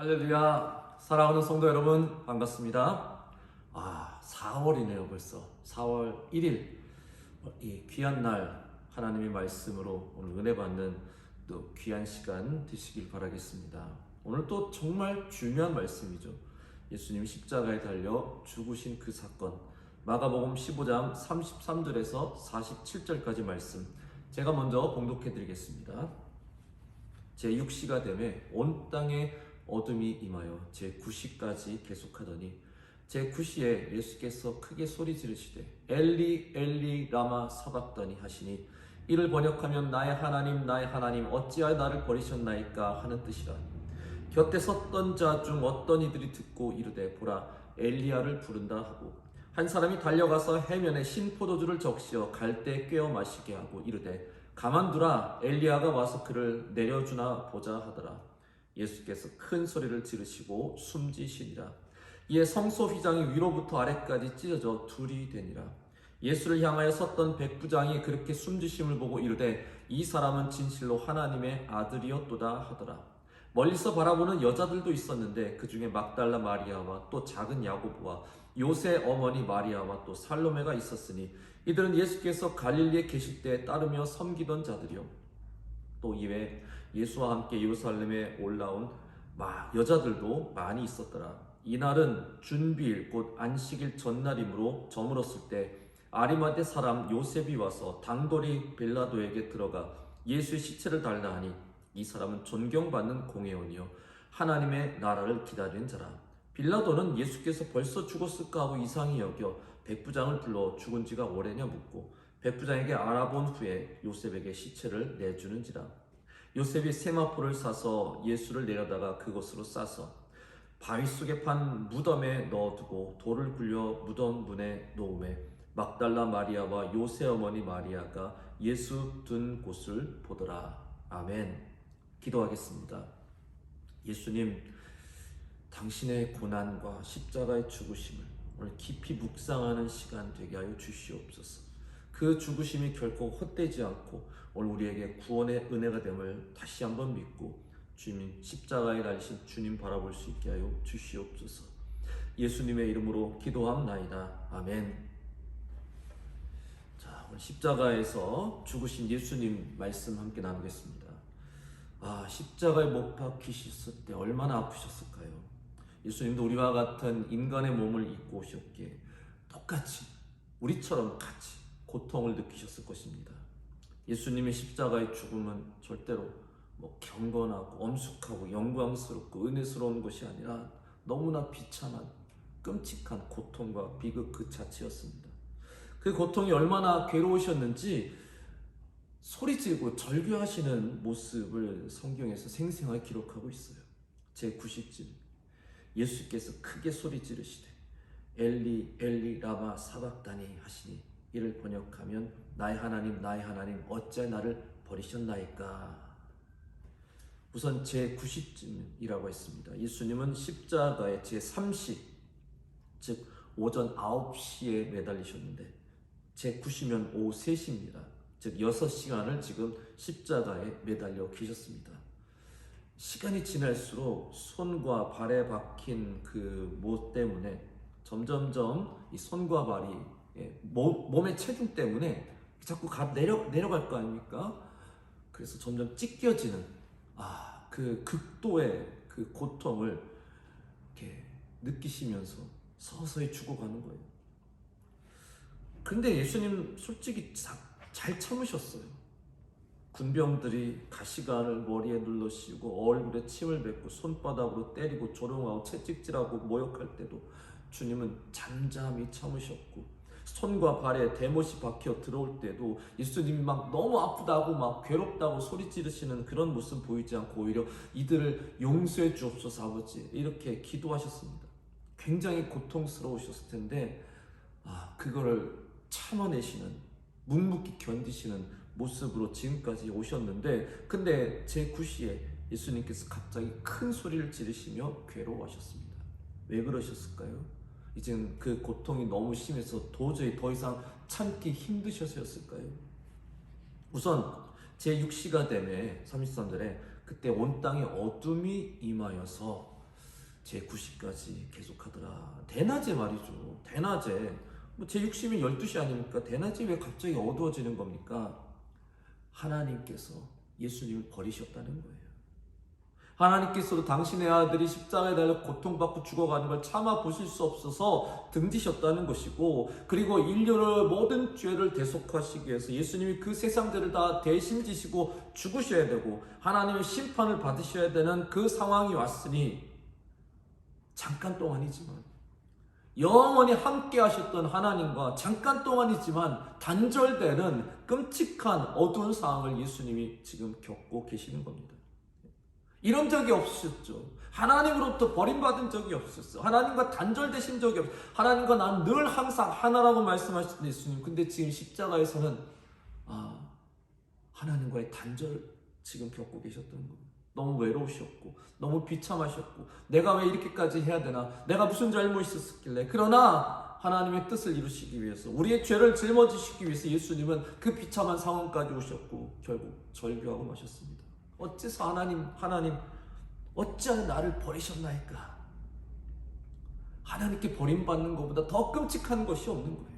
할렐루야. 사랑하는 성도 여러분 반갑습니다. 아 4월이네요 벌써. 4월 1일. 이 귀한 날 하나님의 말씀으로 오늘 은혜 받는 또 귀한 시간 되시길 바라겠습니다. 오늘 또 정말 중요한 말씀이죠. 예수님 십자가에 달려 죽으신 그 사건. 마가복음 15장 33절에서 47절까지 말씀 제가 먼저 봉독해 드리겠습니다. 제6시가 되매 온 땅에 어둠이 임하여 제 9시까지 계속하더니 제 9시에 예수께서 크게 소리 지르시되 엘리 엘리 라마 사박더니 하시니 이를 번역하면 나의 하나님 나의 하나님 어찌하여 나를 버리셨나이까 하는 뜻이라. 곁에 섰던 자 중 어떤 이들이 듣고 이르되 보라 엘리야를 부른다 하고 한 사람이 달려가서 해면에 신 포도주를 적시어 갈대 꿰어 마시게 하고 이르되 가만두라 엘리야가 와서 그를 내려주나 보자 하더라 예수께서 큰 소리를 지르시고 숨지시니라. 이에 성소 휘장이 위로부터 아래까지 찢어져 둘이 되니라. 예수를 향하여 섰던 백부장이 그렇게 숨지심을 보고 이르되 이 사람은 진실로 하나님의 아들이었도다 하더라. 멀리서 바라보는 여자들도 있었는데 그 중에 막달라 마리아와 또 작은 야고보와 요새 어머니 마리아와 또 살로메가 있었으니 이들은 예수께서 갈릴리에 계실 때 따르며 섬기던 자들이요. 또 이외 예수와 함께 예루살렘에 올라온 마 여자들도 많이 있었더라. 이날은 준비일 곧 안식일 전날이므로 저물었을 때 아리마대 사람 요셉이 와서 당돌이 빌라도에게 들어가 예수의 시체를 달라 하니 이 사람은 존경받는 공회원이요 하나님의 나라를 기다리는 자라. 빌라도는 예수께서 벌써 죽었을까 하고 이상히 여겨 백부장을 불러 죽은 지가 오래냐 묻고 백부장에게 알아본 후에 요셉에게 시체를 내주는지라. 요셉이 세마포를 사서 예수를 내려다가 그곳으로 싸서 바위 속에 판 무덤에 넣어두고 돌을 굴려 무덤 문에 놓음에 막달라 마리아와 요새 어머니 마리아가 예수 둔 곳을 보더라. 아멘. 기도하겠습니다. 예수님, 당신의 고난과 십자가의 죽으심을 오늘 깊이 묵상하는 시간 되게 하여 주시옵소서. 그 죽으심이 결코 헛되지 않고 오늘 우리에게 구원의 은혜가 됨을 다시 한번 믿고 주님 십자가에 달리신 주님 바라볼 수 있게 하여 주시옵소서. 예수님의 이름으로 기도함나이다. 아멘. 자, 오늘 십자가에서 죽으신 예수님 말씀 함께 나누겠습니다. 아, 십자가에 못 박히셨을 때 얼마나 아프셨을까요? 예수님도 우리와 같은 인간의 몸을 입고 오셨기에 똑같이 우리처럼 같이 고통을 느끼셨을 것입니다. 예수님의 십자가의 죽음은 절대로 뭐 경건하고 엄숙하고 영광스럽고 은혜스러운 것이 아니라 너무나 비참한 끔찍한 고통과 비극 그 자체였습니다. 그 고통이 얼마나 괴로우셨는지 소리 지르고 절규하시는 모습을 성경에서 생생하게 기록하고 있어요. 제 90절 예수께서 크게 소리 지르시되 엘리 엘리 라마 사박다니 하시니 이를 번역하면 나의 하나님 나의 하나님 어찌 나를 버리셨나이까 우선 제 90쯤이라고 했습니다. 예수님은 십자가의 제 30, 즉 오전 9시에 매달리셨는데 제 90면 오후 3시입니다. 즉 6시간을 지금 십자가에 매달려 계셨습니다. 시간이 지날수록 손과 발에 박힌 그 못 때문에 점점점 이 손과 발이 예, 몸, 몸의 체중 때문에 자꾸 가, 내려, 내려갈 거 아닙니까? 그래서 점점 찢겨지는 아, 그 극도의 그 고통을 이렇게 느끼시면서 서서히 죽어가는 거예요. 근데 예수님 솔직히 자, 잘 참으셨어요. 군병들이 가시관을 머리에 눌러 씌우고 얼굴에 침을 뱉고 손바닥으로 때리고 조롱하고 채찍질하고 모욕할 때도 주님은 잠잠히 참으셨고 손과 발에 대못이 박혀 들어올 때도 예수님이 막 너무 아프다고 막 괴롭다고 소리 지르시는 그런 모습 보이지 않고 오히려 이들을 용서해 주옵소서 아버지 이렇게 기도하셨습니다. 굉장히 고통스러우셨을 텐데 아 그거를 참아내시는 묵묵히 견디시는 모습으로 지금까지 오셨는데 근데 제 9시에 예수님께서 갑자기 큰 소리를 지르시며 괴로워하셨습니다. 왜 그러셨을까요? 이젠 그 고통이 너무 심해서 도저히 더 이상 참기 힘드셔서였을까요? 우선 제 6시가 되매 33절에 그때 온 땅에 어둠이 임하여서 제 90까지 계속하더라. 대낮에 말이죠. 대낮에 뭐 제 60이 12시 아닙니까? 대낮에 왜 갑자기 어두워지는 겁니까? 하나님께서 예수님을 버리셨다는 거예요. 하나님께서도 당신의 아들이 십자가에 달려 고통받고 죽어가는 걸 참아 보실 수 없어서 등지셨다는 것이고 그리고 인류를 모든 죄를 대속하시기 위해서 예수님이 그 세상들을 다 대신 지시고 죽으셔야 되고 하나님의 심판을 받으셔야 되는 그 상황이 왔으니 잠깐 동안이지만 영원히 함께 하셨던 하나님과 잠깐 동안이지만 단절되는 끔찍한 어두운 상황을 예수님이 지금 겪고 계시는 겁니다. 이런 적이 없으셨죠. 하나님으로부터 버림받은 적이 없었어요. 하나님과 단절되신 적이 없어요. 하나님과 난 늘 항상 하나라고 말씀하시던 예수님. 근데 지금 십자가에서는 아, 하나님과의 단절 지금 겪고 계셨던 겁니다. 너무 외로우셨고, 너무 비참하셨고, 내가 왜 이렇게까지 해야 되나? 내가 무슨 잘못이 있었길래? 그러나 하나님의 뜻을 이루시기 위해서, 우리의 죄를 짊어지시기 위해서 예수님은 그 비참한 상황까지 오셨고, 결국 절규하고 마셨습니다. 어째서 하나님, 하나님, 어찌하여 나를 버리셨나이까? 하나님께 버림받는 것보다 더 끔찍한 것이 없는 거예요.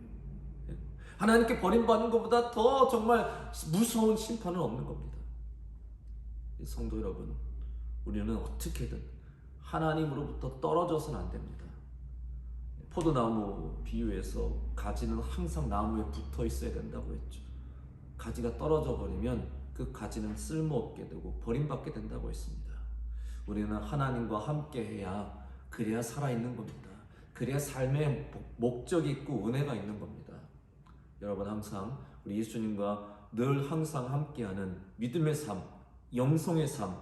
하나님께 버림받는 것보다 더 정말 무서운 심판은 없는 겁니다. 성도 여러분, 우리는 어떻게든 하나님으로부터 떨어져서는 안 됩니다. 포도나무 비유에서 가지는 항상 나무에 붙어 있어야 된다고 했죠. 가지가 떨어져 버리면 그 가지는 쓸모없게 되고 버림받게 된다고 했습니다. 우리는 하나님과 함께 해야 그래야 살아있는 겁니다. 그래야 삶의 목적이 있고 은혜가 있는 겁니다. 여러분 항상 우리 예수님과 늘 항상 함께하는 믿음의 삶, 영성의 삶,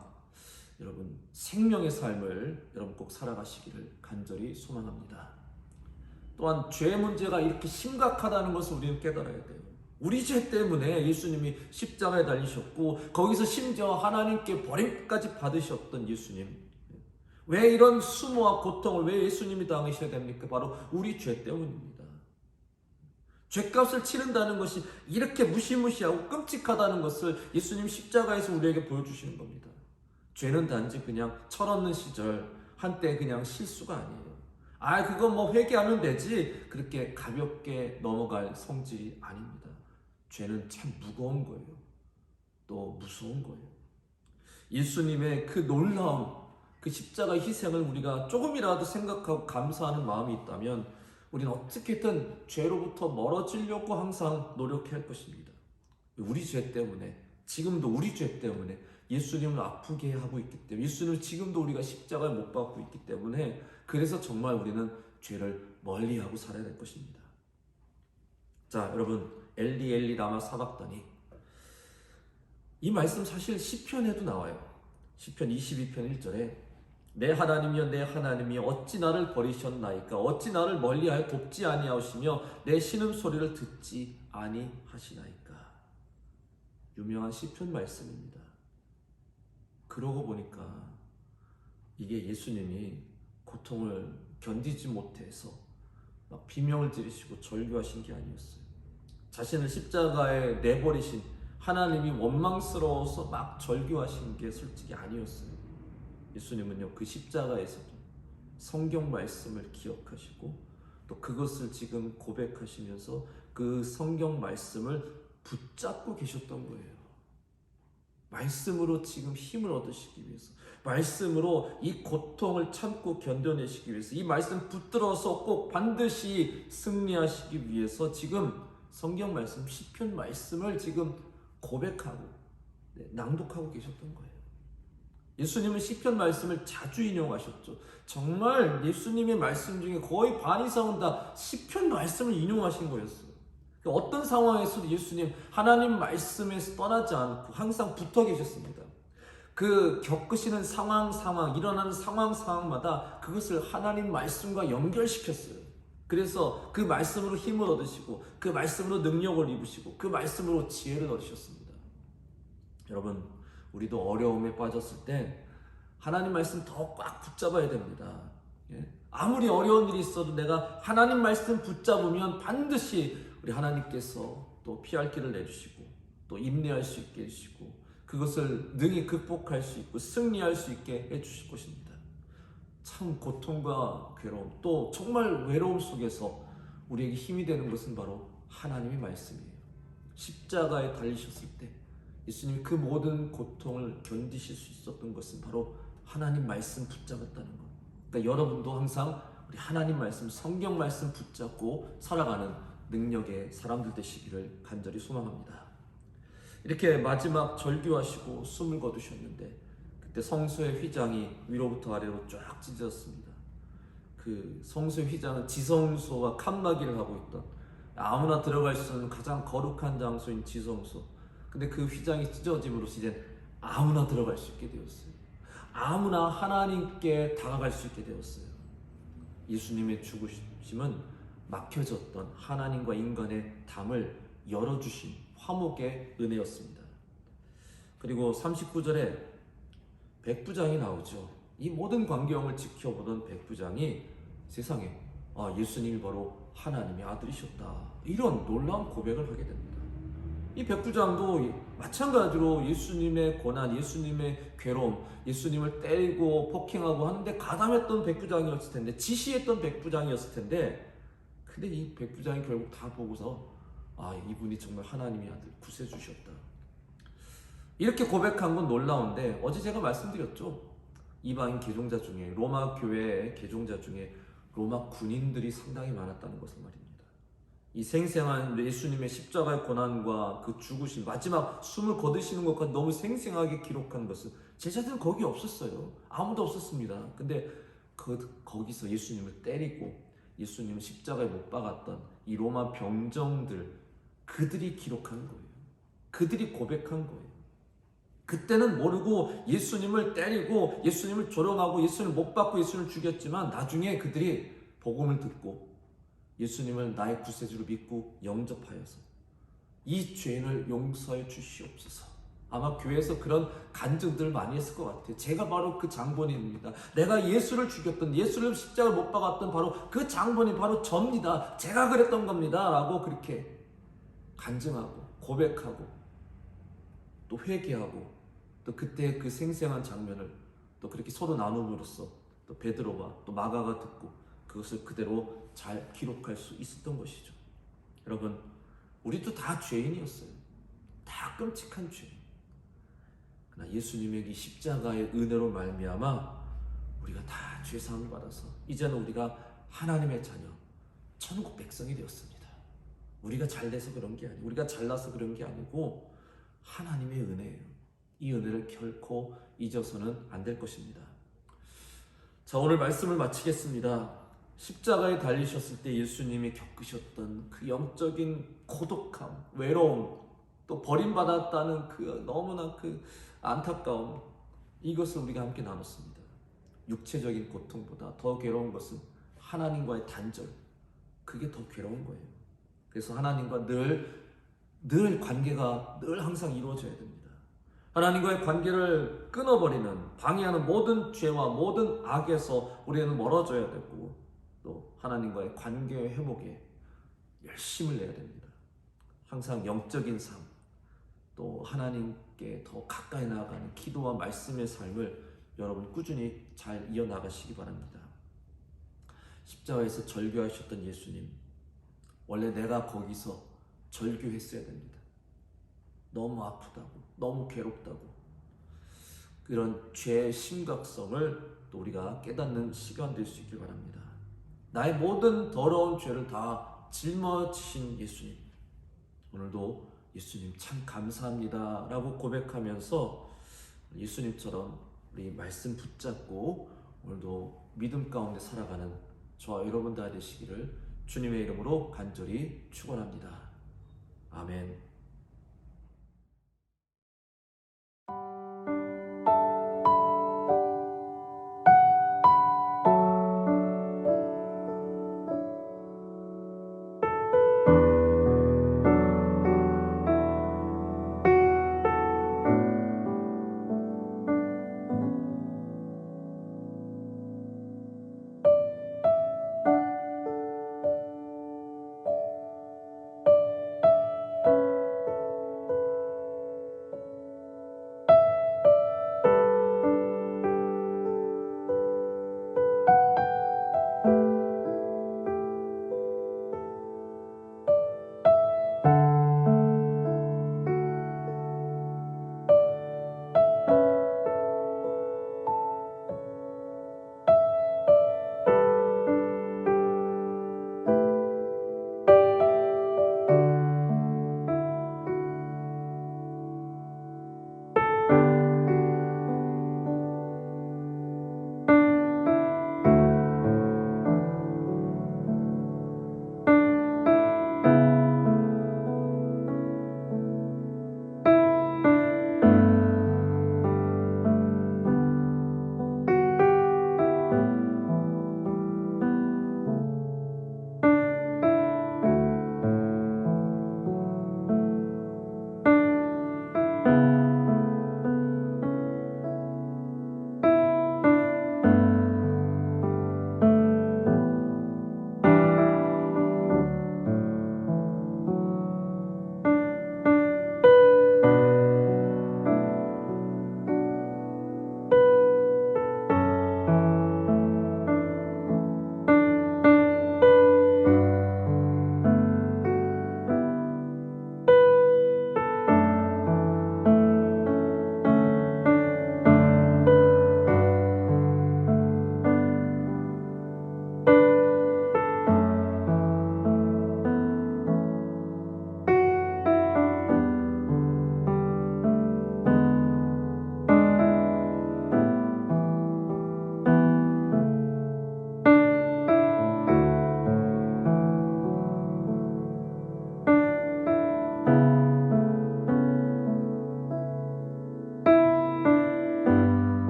여러분 생명의 삶을 여러분 꼭 살아가시기를 간절히 소망합니다. 또한 죄 문제가 이렇게 심각하다는 것을 우리는 깨달아야 돼요. 우리 죄 때문에 예수님이 십자가에 달리셨고 거기서 심지어 하나님께 버림까지 받으셨던 예수님. 왜 이런 수모와 고통을 왜 예수님이 당하셔야 됩니까? 바로 우리 죄 때문입니다. 죄값을 치른다는 것이 이렇게 무시무시하고 끔찍하다는 것을 예수님 십자가에서 우리에게 보여주시는 겁니다. 죄는 단지 그냥 철없는 시절 한때 그냥 실수가 아니에요. 아, 그거 뭐 회개하면 되지. 그렇게 가볍게 넘어갈 성질이 아닙니다. 죄는 참 무거운 거예요. 또 무서운 거예요. 예수님의 그 놀라운 그 십자가 희생을 우리가 조금이라도 생각하고 감사하는 마음이 있다면 우리는 어떻게든 죄로부터 멀어지려고 항상 노력할 것입니다. 우리 죄 때문에 지금도 우리 죄 때문에 예수님을 아프게 하고 있기 때문에 예수님을 지금도 우리가 십자가에 못 박고 있기 때문에 그래서 정말 우리는 죄를 멀리하고 살아야 될 것입니다. 자, 여러분 엘리 엘리 라마 사박더니 이 말씀 사실 시편에도 나와요. 시편 22편 1절에 내 하나님이여 내 하나님이여 어찌 나를 버리셨나이까 어찌 나를 멀리하여 돕지 아니하시며 내 신음 소리를 듣지 아니하시나이까 유명한 시편 말씀입니다. 그러고 보니까 이게 예수님이 고통을 견디지 못해서 막 비명을 지르시고 절규하신 게 아니었어요. 자신을 십자가에 내버리신 하나님이 원망스러워서 막 절규하신 게 솔직히 아니었어요. 예수님은요, 그 십자가에서도 성경 말씀을 기억하시고 또 그것을 지금 고백하시면서 그 성경 말씀을 붙잡고 계셨던 거예요. 말씀으로 지금 힘을 얻으시기 위해서, 말씀으로 이 고통을 참고 견뎌내시기 위해서, 이 말씀 붙들어서 꼭 반드시 승리하시기 위해서 지금 성경 말씀, 시편 말씀을 지금 고백하고 네, 낭독하고 계셨던 거예요. 예수님은 시편 말씀을 자주 인용하셨죠. 정말 예수님의 말씀 중에 거의 반 이상은 다 시편 말씀을 인용하신 거였어요. 그러니까 어떤 상황에서도 예수님 하나님 말씀에서 떠나지 않고 항상 붙어 계셨습니다. 그 겪으시는 상황 상황 일어나는 상황 상황마다 그것을 하나님 말씀과 연결시켰어요. 그래서 그 말씀으로 힘을 얻으시고 그 말씀으로 능력을 입으시고 그 말씀으로 지혜를 얻으셨습니다. 여러분 우리도 어려움에 빠졌을 때 하나님 말씀 더 꽉 붙잡아야 됩니다. 예? 아무리 어려운 일이 있어도 내가 하나님 말씀 붙잡으면 반드시 우리 하나님께서 또 피할 길을 내주시고 또 인내할 수 있게 해주시고 그것을 능히 극복할 수 있고 승리할 수 있게 해주실 것입니다. 참 고통과 괴로움 또 정말 외로움 속에서 우리에게 힘이 되는 것은 바로 하나님의 말씀이에요. 십자가에 달리셨을 때 예수님이 그 모든 고통을 견디실 수 있었던 것은 바로 하나님 말씀 붙잡았다는 것. 그러니까 여러분도 항상 우리 하나님 말씀, 성경 말씀 붙잡고 살아가는 능력의 사람들 되시기를 간절히 소망합니다. 이렇게 마지막 절규하시고 숨을 거두셨는데 그때 성소의 휘장이 위로부터 아래로 쫙 찢어졌습니다. 그 성소의 휘장은 지성소와 칸막이를 하고 있던 아무나 들어갈 수 없는 가장 거룩한 장소인 지성소. 근데 그 휘장이 찢어짐으로써 이제 아무나 들어갈 수 있게 되었어요. 아무나 하나님께 다가갈 수 있게 되었어요. 예수님의 죽으심은 막혀졌던 하나님과 인간의 담을 열어주신 화목의 은혜였습니다. 그리고 39절에 백부장이 나오죠. 이 모든 광경을 지켜보던 백부장이 세상에 아, 예수님이 바로 하나님의 아들이셨다. 이런 놀라운 고백을 하게 됩니다. 이 백부장도 마찬가지로 예수님의 고난, 예수님의 괴로움, 예수님을 때리고 폭행하고 하는데 가담했던 백부장이었을 텐데, 지시했던 백부장이었을 텐데, 근데 이 백부장이 결국 다 보고서 아 이분이 정말 하나님의 아들 구세주셨다. 이렇게 고백한 건 놀라운데 어제 제가 말씀드렸죠. 이방인 개종자 중에 로마 교회의 개종자 중에 로마 군인들이 상당히 많았다는 것을 말입니다. 이 생생한 예수님의 십자가의 고난과 그 죽으신 마지막 숨을 거두시는 것과 너무 생생하게 기록한 것은 제자들은 거기 없었어요. 아무도 없었습니다. 근데 그 거기서 예수님을 때리고 예수님을 십자가에 못 박았던 이 로마 병정들 그들이 기록한 거예요. 그들이 고백한 거예요. 그때는 모르고 예수님을 때리고 예수님을 조롱하고 예수님을 못 받고 예수님을 죽였지만 나중에 그들이 복음을 듣고 예수님을 나의 구세주로 믿고 영접하여서 이 죄인을 용서해 주시옵소서. 아마 교회에서 그런 간증들을 많이 했을 것 같아요. 제가 바로 그 장본인입니다. 내가 예수를 죽였던 예수를 십자가를 못 박았던 바로 그 장본인 바로 접니다. 제가 그랬던 겁니다. 라고 그렇게 간증하고 고백하고 또 회개하고 또 그때 그 생생한 장면을 또 그렇게 서로 나눔으로써 또 베드로와 또 마가가 듣고 그것을 그대로 잘 기록할 수 있었던 것이죠. 여러분, 우리도 다 죄인이었어요. 다 끔찍한 죄. 그러나 예수님의 이 십자가의 은혜로 말미암아 우리가 다 죄사함을 받아서 이제는 우리가 하나님의 자녀, 천국 백성이 되었습니다. 우리가 잘 돼서 그런 게 아니고 우리가 잘나서 그런 게 아니고 하나님의 은혜예요. 이 은혜를 결코 잊어서는 안 될 것입니다. 자, 오늘 말씀을 마치겠습니다. 십자가에 달리셨을 때 예수님이 겪으셨던 그 영적인 고독함, 외로움, 또 버림받았다는 그 너무나 그 안타까움, 이것을 우리가 함께 나눴습니다. 육체적인 고통보다 더 괴로운 것은 하나님과의 단절, 그게 더 괴로운 거예요. 그래서 하나님과 늘, 늘 관계가 늘 항상 이루어져야 됩니다. 하나님과의 관계를 끊어버리는, 방해하는 모든 죄와 모든 악에서 우리는 멀어져야 되고, 또 하나님과의 관계 회복에 열심을 내야 됩니다. 항상 영적인 삶, 또 하나님께 더 가까이 나아가는 기도와 말씀의 삶을 여러분 꾸준히 잘 이어나가시기 바랍니다. 십자가에서 절규하셨던 예수님, 원래 내가 거기서 절규했어야 됩니다. 너무 아프다고, 너무 괴롭다고. 그런 죄의 심각성을 또 우리가 깨닫는 시간 될 수 있길 바랍니다. 나의 모든 더러운 죄를 다 짊어지신 예수님. 오늘도 예수님 참 감사합니다. 라고 고백하면서 예수님처럼 우리 말씀 붙잡고 오늘도 믿음 가운데 살아가는 저와 여러분 다 되시기를 주님의 이름으로 간절히 축원합니다. 아멘.